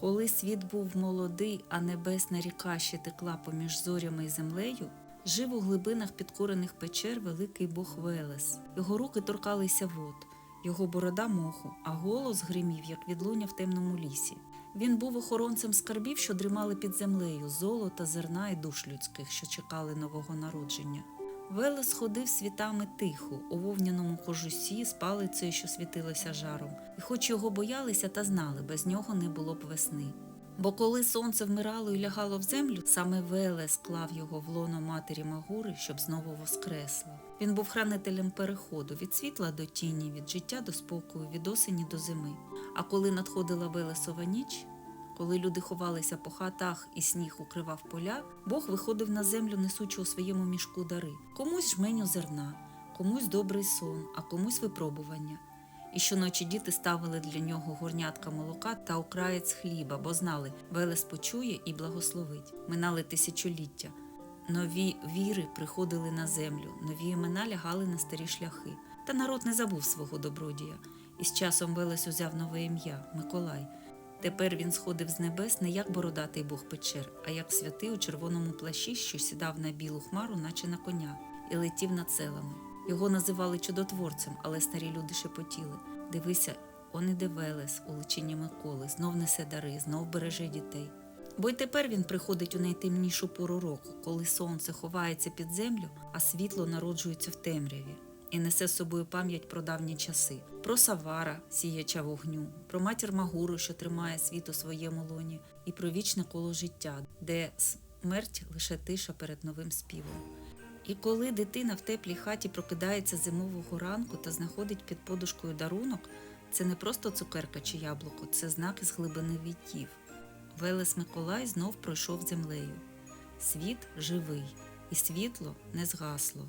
Коли світ був молодий, а небесна ріка ще текла поміж зорями і землею, жив у глибинах підкорених печер великий бог Велес. Його руки торкалися вод, його борода моху, а голос гримів, як відлуння в темному лісі. Він був охоронцем скарбів, що дрімали під землею, золота, зерна і душ людських, що чекали нового народження. Велес ходив світами тихо, у вовняному кожусі з палицею, що світилося жаром, і хоч його боялися та знали, без нього не було б весни. Бо коли сонце вмирало і лягало в землю, саме Велес клав його в лоно матері Магури, щоб знову воскресло. Він був хранителем переходу від світла до тіні, від життя до спокою, від осені до зими. А коли надходила Велесова ніч, коли люди ховалися по хатах і сніг укривав поля, Бог виходив на землю, несучи у своєму мішку дари. Комусь жменю зерна, комусь добрий сон, а комусь випробування. І щоночі діти ставили для нього горнятка молока та окраєць хліба, бо знали, Велес почує і благословить. Минали тисячоліття. Нові віри приходили на землю, нові імена лягали на старі шляхи. Та народ не забув свого добродія. І з часом Велес узяв нове ім'я Миколай. Тепер він сходив з небес не як бородатий бог печер, а як святий у червоному плащі, що сідав на білу хмару, наче на коня, і летів над селами. Його називали чудотворцем, але старі люди шепотіли. Дивися, он іде Велес у личині Миколи, знов несе дари, знов береже дітей. Бо й тепер він приходить у найтемнішу пору року, коли сонце ховається під землю, а світло народжується в темряві і несе з собою пам'ять про давні часи, про Савара, сіяча вогню, про матір Магуру, що тримає світ у своєму лоні, і про вічне коло життя, де смерть лише тиша перед новим співом. І коли дитина в теплій хаті прокидається зимового ранку та знаходить під подушкою дарунок, це не просто цукерка чи яблуко, це знак із глибини віттів. Велес Миколай знов пройшов землею. Світ живий, і світло не згасло.